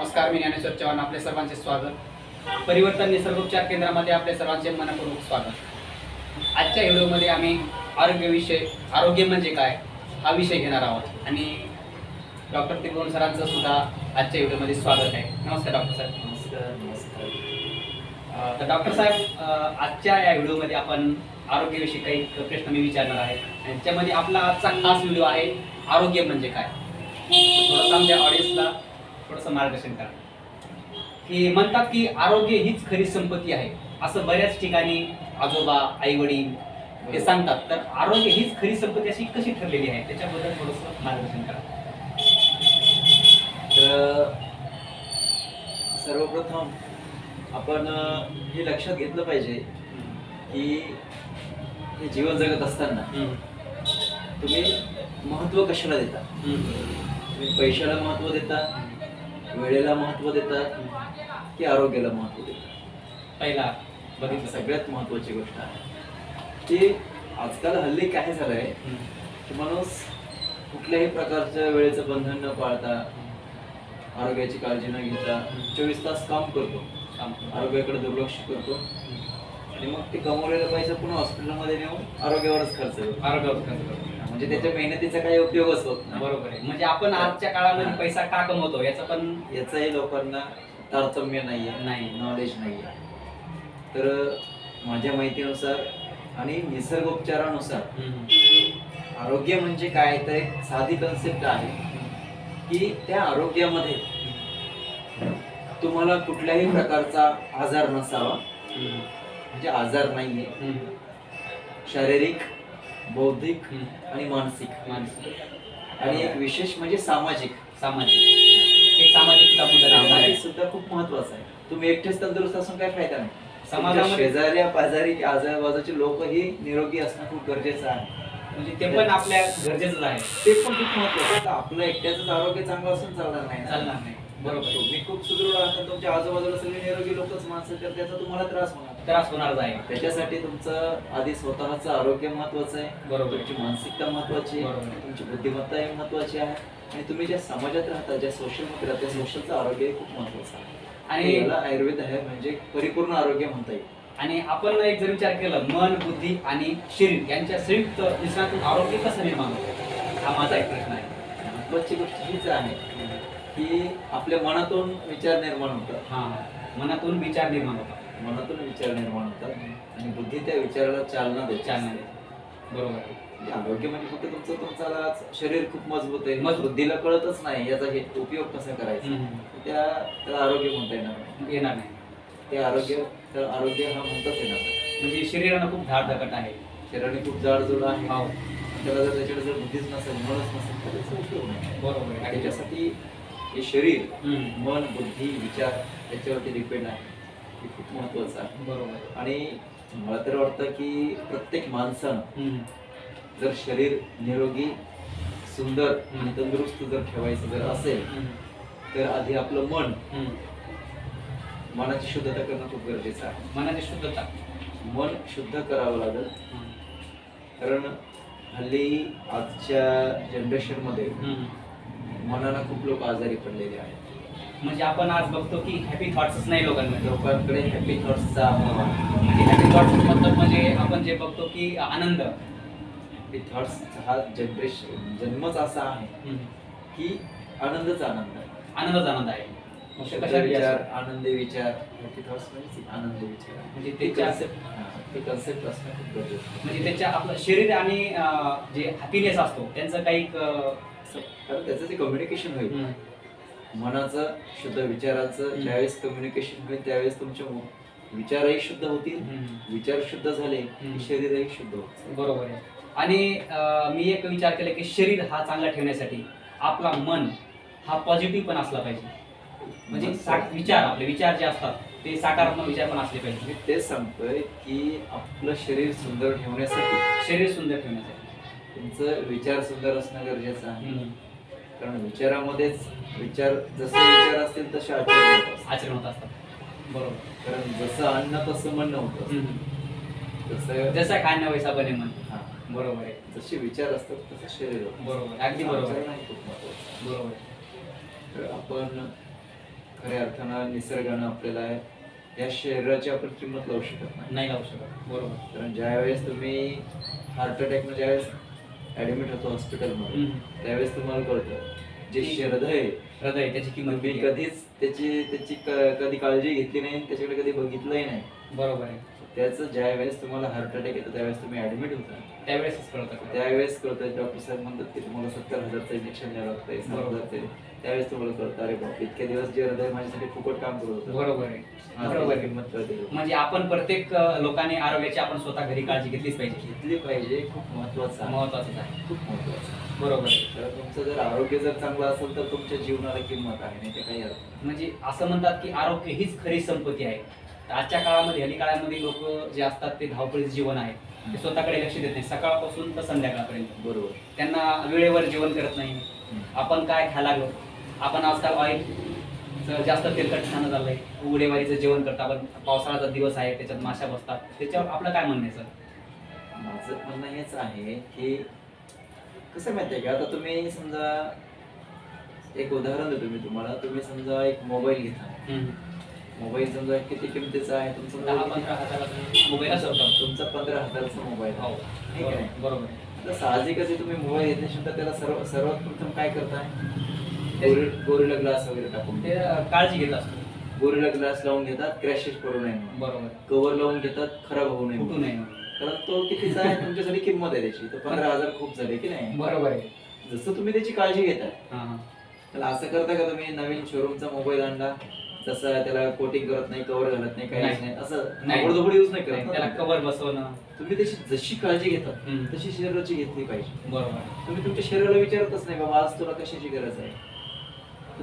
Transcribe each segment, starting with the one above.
नमस्कार मी ज्ञानेश्वर चव्हाण आपले सर्वांचे स्वागत. परिवर्तन निसर्गोपचार केंद्रामध्ये आपले सर्वांचे मनपूर्वक स्वागत. आजच्या व्हिडिओमध्ये आम्ही आरोग्यविषय आरोग्य म्हणजे काय हा विषय घेणार आहोत. आणि डॉक्टर त्रिभुवन सरांचं सुद्धा आजच्या व्हिडिओमध्ये स्वागत आहे. नमस्कार डॉक्टर साहेब. नमस्कार नमस्कार. तर डॉक्टर साहेब आजच्या या व्हिडिओमध्ये आपण आरोग्याविषयी काही प्रश्न मी विचारणार आहे. आणि त्याच्यामध्ये आपला आजचा खास व्हिडिओ आहे आरोग्य म्हणजे काय. थोडंसं आमच्या ऑडियन्सला थोडंसं मार्गदर्शन करा. की म्हणतात की आरोग्य हीच खरी संपत्ती आहे असं बऱ्याच ठिकाणी आजोबा आई वडील ते सांगतात. तर आरोग्य हीच खरी संपत्ती अशी कशी ठरलेली आहे त्याच्याबद्दल थोडंसं मार्गदर्शन करा. तर सर्वप्रथम आपण हे लक्षात घेतलं पाहिजे की हे जीवन जगत असताना. तुम्ही महत्त्व कशाला देता. तुम्ही पैशाला महत्त्व देता? वेळेला महत्त्व देता की आरोग्याला महत्त्व देता पहिला बघितलं सगळ्यात महत्त्वाची गोष्ट आहे की आजकाल हल्ली काय झालंय. की माणूस कुठल्याही प्रकारचं वेळेचं बंधन न पाळता आरोग्याची काळजी न घेता चोवीस तास काम करतो. आरोग्याकडे दुर्लक्ष करतो आणि मग ते कमवलेला पैसा पुन्हा हॉस्पिटलमध्ये नेऊन आरोग्यावरच खर्च करतो आरोग्यावर खर्च करू. म्हणजे त्याच्या मेहनतीचा काही उपयोगच होत नाही. बरोबर आहे. म्हणजे आपण आजच्या काळामध्ये पैसा का कमवतो? याचं पण याचाही लोकांना तारतम्य नाहीये नाही. नॉलेज नाहीये तर माझ्या माहितीनुसार आणि निसर्गोपचारानुसार आरोग्य म्हणजे काय? तर एक साधी कन्सेप्ट आहे की त्या आरोग्यामध्ये तुम्हाला कुठल्याही प्रकारचा आजार नसावा. म्हणजे आजार नाहीये. शारीरिक बौद्धिक आणि मानसिक. मानसिक. आणि एक विशेष म्हणजे सामाजिक. सामाजिक. एक सामाजिक आहे. सुद्धा खूप महत्त्वाचा आहे. तुम्ही एकटेच तंदुरुस्त असून काय फायदा नाही. समाजामध्ये शेजाऱ्या पाजारी आजूबाजूचे लोकही निरोगी असणं खूप गरजेचं आहे. म्हणजे ते पण आपल्या गरजेचंच आहे. ते पण खूप महत्वाचं आहे. आपलं एकट्याच आरोग्य चांगलं असून चालणार नाही ना. चालणार नाही. बरोबर. तुम्ही खूप सुदृढ आहात तुमच्या आजूबाजूला सगळे निरोगी लोकच माणसं तर त्याचा तुम्हाला त्रास होणार. त्रास होणारच आहे त्याच्यासाठी तुमचं आधी स्वतःचं आरोग्य महत्वाचं आहे. बरोबर. तुमची मानसिकता महत्वाची आहे. तुमची बुद्धिमत्ता ही महत्वाची आहे. आणि तुम्ही ज्या समाजात राहता ज्या सोशलमध्ये राहता त्या सोशलचं आरोग्य हे खूप महत्वाचं आहे. आणि आणि याला आयुर्वेद आहे म्हणजे परिपूर्ण आरोग्य म्हणता येईल. आणि आपण एक जर विचार केला मन बुद्धी आणि शरीर यांच्या संयुक्त मिश्रणातून आरोग्य कसं निर्माण होतं? हा माझा एक प्रश्न आहे. महत्वाची गोष्ट हीच आहे की आपल्या मनातून विचार निर्माण होतात. हा मनातून विचार निर्माण होतात. मनातून विचार निर्माण होतात आणि बुद्धी त्या विचाराला चालना देते चालना देते. बरोबर आहे. म्हणजे आरोग्य म्हणजे फक्त तुमचं तुमचं शरीर खूप मजबूत आहे मजबूत. बुद्धीला कळतच नाही याचा हे उपयोग कसा करायचा हम्म. त्या त्याला आरोग्य म्हणता येणार नाही येणार नाही ते आरोग्य तर आरोग्य हा म्हणताच येणार नाही म्हणजे शरीरानं खूप धाड धकट आहे शरीराने खूप जाडजूड आहे हो त्याला जर त्याच्याकडे जर बुद्धीच नसेल मनच नसेल तर त्याचा उपयोग नाही बरोबर आहे. त्याच्यासाठी हे शरीर हम्म. मन बुद्धी विचार याच्यावरती डिपेंड आहे हे खूप महत्वाचं आहे बरोबर. आणि मला तर वाटतं की प्रत्येक माणसानं. जर शरीर निरोगी सुंदर आणि तंदुरुस्त जर ठेवायचं जर असेल. तर आधी आपलं मन. मनाची शुद्धता करणं खूप गरजेचं आहे मनाची शुद्धता मन शुद्ध करावं लागेल. कारण हल्ली आजच्या जनरेशनमध्ये. मनाला खूप लोक आजारी पडलेले आहेत म्हणजे आपण आज बघतो की हॅपी थॉट्सच नाही लोकांमध्ये लोकांकडे हॅपी थॉट्सचा आणि हॅपी थॉट्स मतलब म्हणजे आपण जे बघतो की आनंद हॅपी थॉट्स हा जनरेशन जन्मच असा आहे. की आनंदच आनंद आनंदच आनंद आहे विचार? आनंदी विचार हॅपी थॉट्स म्हणजे आनंदी विचार म्हणजे ते कन्सेप्ट ते कन्सेप्ट असणं खूप गरजेचं. म्हणजे त्याच्या आपलं शरीर आणि जे हॅपीनेस असतो त्यांचं काही कारण त्याचं जे कम्युनिकेशन होईल. मनाचं शुद्ध विचाराचं. ज्यावेळेस कम्युनिकेशन होईल त्यावेळेस तुमचे विचारही शुद्ध होतील. विचार शुद्ध झाले. की शरीरही शुद्ध होतं बरोबर आहे आणि मी एक विचार केला की शरीर हा चांगला ठेवण्यासाठी आपला मन हा पॉझिटिव्ह पण असला पाहिजे म्हणजे विचार आपले विचार जे असतात ते सकारात्मक विचार पण असले पाहिजे मी तेच सांगतोय की आपलं शरीर सुंदर ठेवण्यासाठी शरीर सुंदर ठेवण्यासाठी तुमचं विचार सुंदर असणं गरजेचं आहे. कारण विचारामध्येच विचार जसे विचार असतील तसे आचरण होत. आचरण होत असतात बरोबर कारण जसं अन्न तसं म्हणणं होतं हम्म. तसं जसा खाण्या वैसा बने मन हा. बरोबर आहे जसे विचार असतात तसं शरीर होतं बरोबर आहे. अगदी बरोबर आहे. आचरण आहे खूप. बरोबर आहे. तर आपण खऱ्या अर्थानं निसर्गानं आपल्याला या शरीराची आपण किंमत लावू शकत नाही नाही लावू शकत बरोबर कारण ज्यावेळेस तुम्ही हार्ट अटॅकनं ज्यावेळेस ऍडमिट होतो हॉस्पिटलमध्ये हम्म. त्यावेळेस तुम्हाला कळतं जे हृदय हृदय त्याची किंमत आहे? कधीच त्याची त्याची कधी काळजी घेतली नाही त्याच्याकडे कधी बघितलंही नाही बरोबर आहे त्याचं ज्या वेळेस तुम्हाला हार्ट अटॅक येतो त्यावेळेस तुम्ही ऍडमिट होता त्यावेळेसच कळतं? त्यावेळेस कळतं डॉक्टर साहेब म्हणतात की तुम्हाला सत्तर हजारचं इंजेक्शन द्यावं. हजारचं त्यावेळेस तुम्हाला कळतं अरे बाप इतके दिवस जे हृदय माझ्यासाठी फुकट काम करत होतं. बरोबर आहे बरोबर किंमत कळते. म्हणजे आपण प्रत्येक अ, लोकांनी आरोग्याची आपण स्वतः घरी काळजी घेतलीच पाहिजे. घेतली पाहिजे खूप महत्वाचं आहे. महत्वाचंच आहे. खूप महत्वाचं आहे. बरोबर आहे. तर तुमचं जर आरोग्य जर चांगलं असेल तर तुमच्या जीवनाला किंमत आहे नाही तर काही अर्थ नाही. म्हणजे असं म्हणतात की आरोग्य हीच खरी संपत्ती आहे. तर आजच्या काळामध्ये हल्ली काळामध्ये लोक जे असतात ते धावपळीचं जीवन आहे. ते स्वतःकडे लक्ष देत नाही. सकाळपासून तर संध्याकाळपर्यंत. बरोबर. त्यांना वेळेवर जेवण करत नाही. हम्म. आपण काय खायला लागलो? आपण आजकाल ऑइल जास्त तेलकट खाणं झालंय उघडेवारीचं जेवण करतो आपण. पावसाळ्याचा दिवस आहे त्याच्यात माशा बसतात. त्याच्यावर आपलं काय म्हणणं आहे सर? माझं म्हणणं हेच आहे की कसं माहिती आहे का? आता तुम्ही समजा एक उदाहरण देतो मी तुम्हाला. तुम्ही समजा एक मोबाईल घेता. मोबाईल समजा किती किमतीचा आहे? तुमचा दहा मोबाईल पंधरा हजाराचा मोबाईल असतो किती? तुमचा पंधरा हजाराचा मोबाईल हो. ठीक आहे. बरोबर. साहजिकच तुम्ही मोबाईल घेतल्याशिवाय त्याला सर्व सर्वात प्रथम काय करताय? गोरी गोरीला ग्लास वगैरे टाकून ते काळजी घेत असतो. गोरीला ग्लास लावून घेतात क्रॅशेस पडू नये म्हणून. बरोबर. कव्हर लावून घेतात खराब होऊ नये म्हणून. कारण तो कितीचा आहे तुमच्यासाठी किंमत आहे त्याची. तर पंधरा हजार खूप झाले की नाही? बरोबर आहे. जसं तुम्ही त्याची काळजी घेताय हा हा. त्याला असं करता का तुम्ही? नवीन शोरूमचा मोबाईल आणला. तसं त्याला कोटिंग करत नाही कव्हर घालत नाही काहीच नाही. नाही. असं नाही. आवडदोबड यूज नाही करत त्याला ना. कवर बसवणं. तुम्ही त्याची जशी काळजी घेतात हम्म. तशी शरीराची घेतली पाहिजे. बरोबर. तुम्ही तुमच्या शरीराला विचारतच नाही बाबा आज तुला कशाची गरज आहे?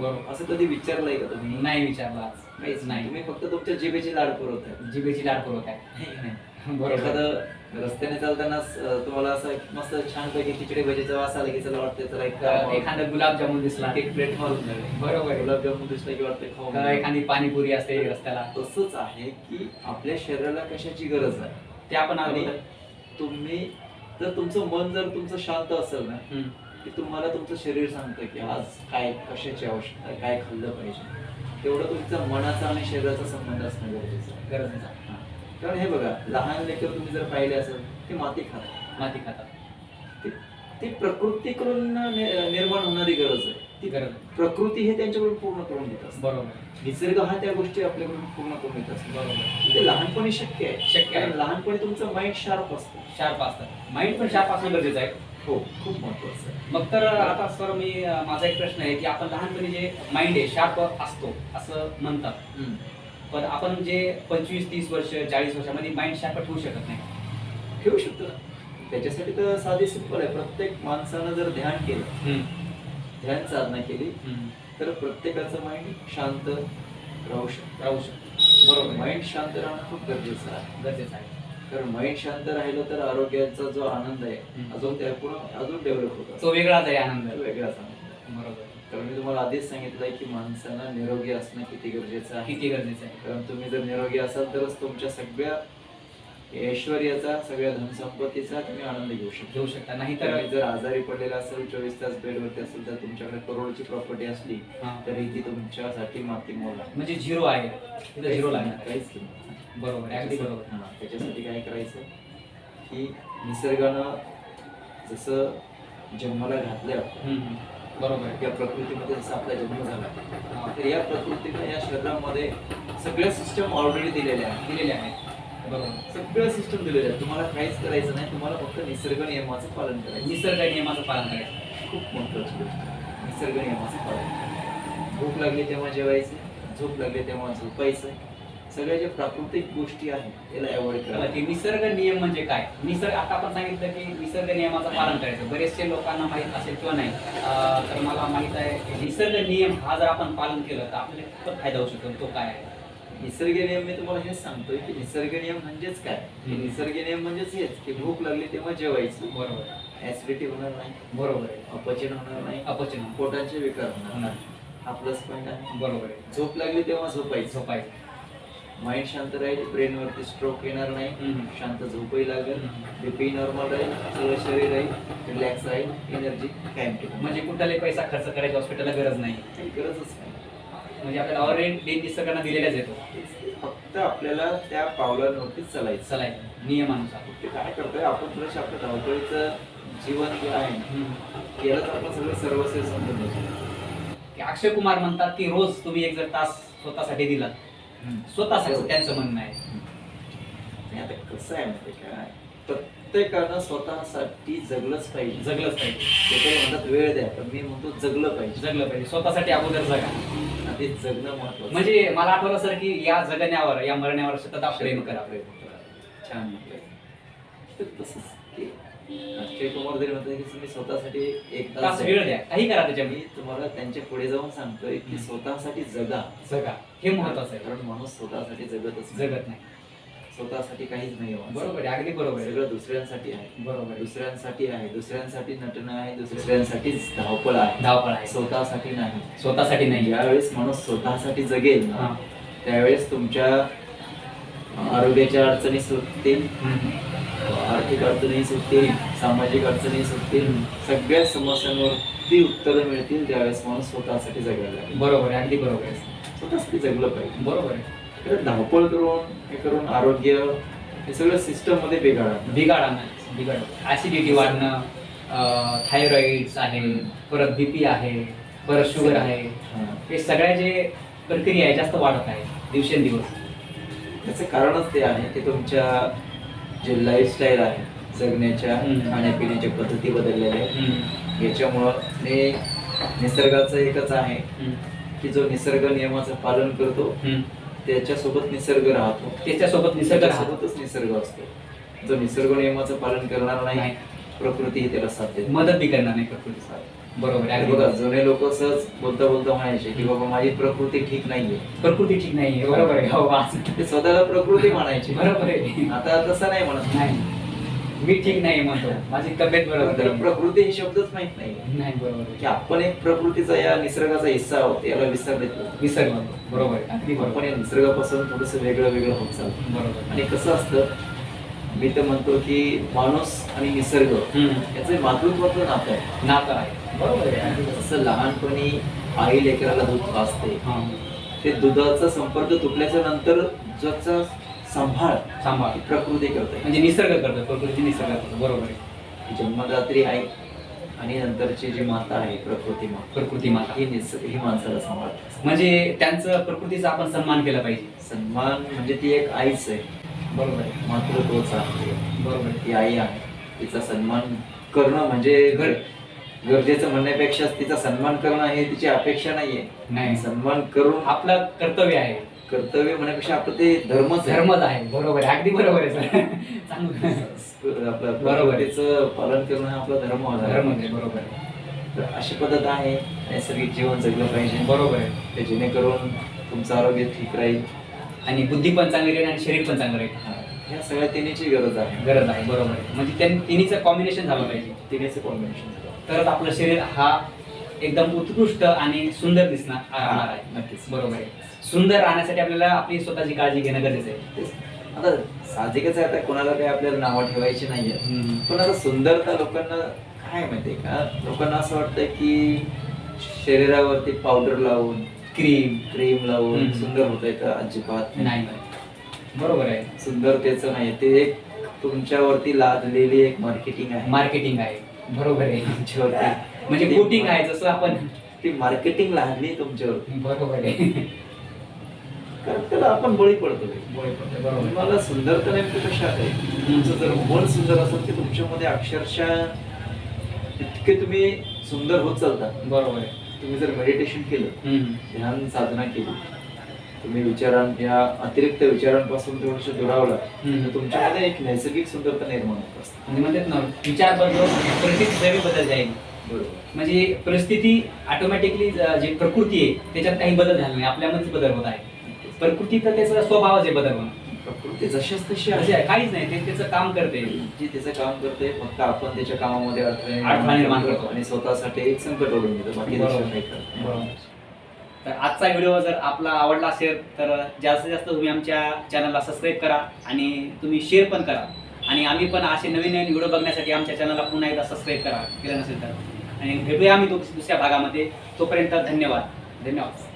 बरोबर. असं कधी विचारलंय का तुम्ही? नाही विचारला आज. काहीच नाही. तुम्ही फक्त तुमच्या जिभेची लाड पुरवताय. जिभेची लाड पुरवत आहे. बरोबर. एखादं रस्त्याने चालताना तुम्हाला असं मस्त छान पैकी खिचडी भजीचा वास आला की चला वाटतंय चला एक तर एखादा गुलाबजामुन दिसला. एक प्लेट मारून बरोबर. आहे. गुलाबजामुन दिसला की तर घ्यावं. एखादी पाणीपुरी असते रस्त्याला. तसंच आहे की आपल्या शरीराला कशाची गरज आहे? ते आपण आणि आलो तुम्ही जर तुमचं मन जर तुमचं शांत असेल ना हम्म. की तुम्हाला तुमचं शरीर सांगतं की आज काय कशाची आवश्यकता आहे काय खाल्लं पाहिजे. तेवढं तुमचा मनाचा आणि शरीराचा संबंध असणं गरजेचं गरजेचं. कारण हे बघा लहान लेकर तुम्ही जर पाहिले असेल ते माती खातात. माती खातात. ते- ती प्रकृतीकडून नि- निर्माण होणारी गरज आहे. ती गरज प्रकृती हे त्यांच्याकडून पूर्ण करून घेत असते. बरोबर. निसर्ग हा त्या गोष्टी आपल्याकडून पूर्ण करून घेत असतो. बरोबर. ते लहानपणी शक्य आहे. शक्य आहे. लहानपणी तुमचं माइंड शार्प असतं. शार्प असतात माइंड पण शार्प असणं गरजेचं आहे. हो खूप महत्वाचं आहे. मग तर आता सर मी माझा एक प्रश्न आहे की आपण लहानपणी जे माइंड आहे शार्प असतो असं म्हणतात. पण आपण जे पंचवीस तीस वर्ष चाळीस वर्षामध्ये माइंड शार्प ठेवू शकत नाही. ठेवू शकतो ना. त्याच्यासाठी तर साधी सिंपल आहे. प्रत्येक माणसानं जर ध्यान केलं ध्यान साधना केली तर प्रत्येकाचं माइंड शांत राहू शकतं. राहू शकतो. बरोबर माइंड शांत राहणं खूप गरजेचं आहे. गरजेचं आहे. कारण माइंड शांत राहिलं तर आरोग्याचा जो आनंद आहे. अजून त्या पुढं अजून डेव्हलप होत तो वेगळाच आहे आनंद वेगळाच आनंद. बरोबर तर मी तुम्हाला आधीच सांगितलंय की माणसानं निरोगी असणं किती गरजेचं आहे किती गरजेचं आहे कारण तुम्ही जर निरोगी असाल तरच तुमच्या सगळ्या ऐश्वर्याचा सगळ्या धनसंपत्तीचा तुम्ही आनंद घेऊ शकता घेऊ शकता नाही तर जर आजारी पडलेला असेल चोवीस तास बेडवरती असेल तर तुमच्याकडे करोडची प्रॉपर्टी असली. तरी ती तुमच्यासाठी माती मोल म्हणजे झिरो आहे झिरो लागणार. काहीच किंमत नाही. बरोबर अगदी बरोबर. हा, त्याच्यासाठी काय करायचं की निसर्गानं जसं जन्माला घातलं. बरोबर. आहे या प्रकृतीमध्ये जसा आपला जन्म झाला. तर या प्रकृतीनं या शरीरामध्ये सगळ्या सिस्टम ऑलरेडी दिलेल्या आहेत. दिलेले आहेत. बरोबर. सगळं सिस्टम दिलेलं आहे तुम्हाला काहीच करायचं नाही. तुम्हाला फक्त निसर्ग नियमाचं पालन करायचं. निसर्ग नियमाचं पालन करायचं. खूप महत्वाची गोष्ट. निसर्ग नियमाचं पालन. भूक लागली तेव्हा जेवायचं. झोप लागली तेव्हा झोपायचं. सगळ्या ज्या प्राकृतिक गोष्टी आहेत याला अवॉइड करायचं ते निसर्ग नियम म्हणजे काय? निसर्ग आता आपण सांगितलं की निसर्ग नियमाचं पालन करायचं. बरेचसे लोकांना माहीत असेल किंवा नाही तर मला माहीत आहे की निसर्ग नियम हा जर आपण पालन केलं तर आपल्याला खूपच फायदा होऊ शकतो? तो काय आहे? निसर्ग नियम मी तुम्हाला हेच सांगतोय की निसर्ग नियम म्हणजेच काय? की. निसर्ग नियम म्हणजेच हेच की भूक लागली तेव्हा जेवायचं. बरोबर. ऍसिडिटी होणार नाही. बरोबर आहे. अपचन होणार नाही. अपचन पोटाचे विकार होणार होणार नाही. हा प्लस पॉईंट आहे. बरोबर आहे. झोप लागली तेव्हा झोपायचं. झोपायचं. माइंड शांत राहील ब्रेन वरती स्ट्रोक येणार नाही. शांत झोपही लागेल. बीपी नॉर्मल राहील सगळं शरीर राहील रिलॅक्स राहील एनर्जी कायम टिकून म्हणजे कुठलाही पैसा खर्च करायची हॉस्पिटलला गरज नाही. काही गरजच नाही. म्हणजे आपल्याला ऑलरेडी निसर्गाने दिलेलाच येतो फक्त आपल्याला त्या पावलांवरतीच चालायचं. चला नियमानुसार. ते काय करतोय आपण थोडंसं आपलं धावपळीचं जीवन जे आहे. यालाच आपण सगळं सर्वस्व समजून की अक्षय कुमार म्हणतात की रोज तुम्ही एक जर तास स्वतःसाठी दिला स्वतःसाठी त्यांचं म्हणणं आहे. आता कसं आहे माहिती काय प्रत्येकानं स्वतःसाठी जगलंच पाहिजे. जगलंच पाहिजे. ते म्हणतात वेळ द्या. पण मी म्हणतो जगलं पाहिजे. जगलं पाहिजे. स्वतःसाठी अगोदर जगा. ते जगणं महत्वाचं. म्हणजे मला आठवलं सर की या जगण्यावर या मरण्यावर सतत प्रेम करा प्रयत्न करा. छान म्हटलंय. तर तसंच. अक्षय कुमार जरी म्हणतात की तुम्ही स्वतःसाठी एक तास वेळ द्या. काही करा त्याच्यामध्ये. मी तुम्हाला त्यांच्या पुढे जाऊन सांगतोय की स्वतःसाठी जगा. जगा. हे महत्वाचं आहे. कारण माणूस स्वतःसाठी जगतच नाही. जगत नाही. स्वतःसाठी काहीच नाही. बरोबर आहे अगदी बरोबर सगळं दुसऱ्यांसाठी आहे. बरोबर दुसऱ्यांसाठी आहे. दुसऱ्यांसाठी नटणं आहे. दुसऱ्यांसाठीच धावपळ आहे. धावपळ आहे. स्वतःसाठी नाही. स्वतःसाठी नाही. ज्यावेळेस माणूस स्वतःसाठी जगेल ना हा. त्यावेळेस तुमच्या आरोग्याच्या अडचणी सुटतील. आर्थिक अडचणी सुटतील सामाजिक अडचणी सुटतील सगळ्या समस्यांवरती उत्तरं मिळतील त्यावेळेस माणूस स्वतःसाठी जगायला लागेल. बरोबर आहे अगदी बरोबर आहे. स्वतःसाठी जगलं पाहिजे. बरोबर आहे. तर धावपळ करून हे करून आरोग्य हे सगळं सिस्टममध्ये बिघाडा. बिघाडा बिघाड. ऍसिडिटी वाढणं थायरॉइड्स आहे परत बीपी आहे परत शुगर आहे. हे सगळ्या जे प्रक्रिया आहे जास्त वाढत आहे दिवसेंदिवस. त्याचं कारणच ते आहे की तुमच्या जे लाईफस्टाईल आहे जगण्याच्या. खाण्यापिण्याच्या पद्धती बदललेल्या आहेत. याच्यामुळं हे निसर्गाचं एकच आहे. की जो निसर्ग नियमाचं पालन करतो. त्याच्यासोबत निसर्ग राहतो त्याच्यासोबत निसर्ग राहतो त्याच्यासोबतच निसर्ग असतो जो निसर्ग नियमाचं पालन करणार नाही. प्रकृती ही त्याला साथ देते मदत बी करणार नाही प्रकृतीचा बरोबर. आहे आणि बघा. जुने लोक सहज बोलता बोलता म्हणायचे की बाबा माझी प्रकृती ठीक नाहीये. प्रकृती ठीक नाही बरोबर आहे. हो ते स्वतःला प्रकृती म्हणायचे. बरोबर आहे. आता तसं नाही म्हणत. नाही. मी ठीक नाही म्हणतो. माझी तब्येत बरोबर तर नाही. प्रकृती ही शब्दच माहीत नाही नाही बरोबर आहे. की आपण एक प्रकृतीचा या निसर्गाचा हिस्सा आहोत याला विसर देतो विसर म्हणतो बरोबर आहे. अगदी बरोबर. आपण या निसर्गापासून थोडस वेगळं वेगळं होत चालतो बरोबर. आणि कसं असतं मी तर म्हणतो की माणूस आणि निसर्ग. याचं मातृत्वाचं नातं आहे. नातं आहे. बरोबर आहे. जसं लहानपणी आई लेकराला दूध पाजते हा. ते दुधाचा संपर्क तुटल्याच्या नंतर ज्याचा सांभाळ सांभाळ. प्रकृती करते. म्हणजे निसर्ग करतो प्रकृती निसर्ग करतो. बरोबर आहे. जन्मदात्री आई आणि नंतरची जी माता आहे प्रकृती माता. प्रकृती माता. ही निसर्ग ही माणसाला सांभाळते. म्हणजे त्यांचं प्रकृतीचा आपण सन्मान केला पाहिजे. सन्मान म्हणजे ती एक आईच आहे. बरोबर आहे. मातृत्वाचा बरोबर ती आई आहे. तिचा सन्मान करणं म्हणजे गर- गरजेचं म्हणण्यापेक्षा तिचा सन्मान करणं हे तिची अपेक्षा नाहीये. नाही. सन्मान करून आपलं कर्तव्य आहे. कर्तव्य म्हणण्यापेक्षा आपलं ते धर्मच आहे. धर्मच आहे. बरोबर आहे. अगदी बरोबर आहे सर. चांगलं. आपलं बरोबर. प्रकृतीचं पालन करणं हा आपला धर्म धर्म आहे. आहे बरोबर आहे. तर अशी पद्धत आहे. नैसर्गिक जीवन जगलं पाहिजे. बरोबर आहे. ते जेणेकरून तुमचं आरोग्य ठीक राहील. आणि बुद्धी पण चांगली राहील आणि शरीर पण चांगलं राहील. ह्या सगळ्या तिन्हीची गरज आहे. गरज आहे बरोबर आहे. म्हणजे त्या तिन्हीचं कॉम्बिनेशन झालं पाहिजे. तिन्हीचं कॉम्बिनेशन तरच आपलं शरीर हा एकदम उत्कृष्ट आणि सुंदर दिसणार राहणार आहे. नक्कीच. बरोबर आहे. सुंदर राहण्यासाठी आपल्याला आपली स्वतःची काळजी घेणं गरजेचं आहे. आता साहजिकच आहे आता कोणाला काही आपल्याला नावं ठेवायची नाहीये. हम्म. पण आता सुंदरता लोकांना काय माहितीये का? लोकांना असं वाटतं की शरीरावरती पावडर लावून क्रीम क्रीम लावून हम्म. सुंदर होत का अजिबात? नाही बरोबर आहे. सुंदरतेचं नाही ते एक तुमच्यावरती लादलेली एक मार्केटिंग आहे. मार्केटिंग आहे. बरोबर आहे. तुमच्यावरती. म्हणजे कोटिंग आहे जसं आपण ती मार्केटिंग लादली तुमच्यावरती. बरोबर आहे. कारण त्याला आपण बळी पडतो. बरोबर तुम्हाला सुंदरता नेमकं कशात आहे? तुमचं जर मन सुंदर असेल की तुमच्यामध्ये अक्षरशः इतके तुम्ही सुंदर होत चालता. बरोबर आहे. तुम्ही जर मेडिटेशन केलं. ध्यान साधना केली तुम्ही विचारां या अतिरिक्त विचारांपासून थोडस दुरावला. तर तुमच्यामध्ये एक नैसर्गिक सुंदरता निर्माण होत असते. म्हणजे म्हणतात ना विचार बदल परिस्थिती बदल जाईल. बरोबर. म्हणजे परिस्थिती ऑटोमॅटिकली जी प्रकृती आहे त्याच्यात काही बदल झाला नाही. आपल्यामध्येच बदल होत आहे. प्रकृती तर त्याचा स्वभावच आहे बदल होणं. प्रकृती जशीच तशी आहे. काहीच नाही. ते त्याचं काम करते. जी तिचं काम करते फक्त आपण त्याच्या कामामध्ये अडथळे निर्माण करतो. आणि स्वतःसाठी एक संकट ओढून घेतो. बाकी काही करत. तर आजचा व्हिडिओ जर आपला आवडला असेल तर जास्तीत जास्त तुम्ही आमच्या चॅनलला सबस्क्राईब करा आणि तुम्ही शेअर पण करा. आणि आम्ही पण असे नवीन नवीन व्हिडिओ बघण्यासाठी आमच्या चॅनलला पुन्हा एकदा सबस्क्राईब करा. केलं नसेल तर. आणि भेटूया आम्ही दुसऱ्या भागामध्ये. तोपर्यंत धन्यवाद. धन्यवाद.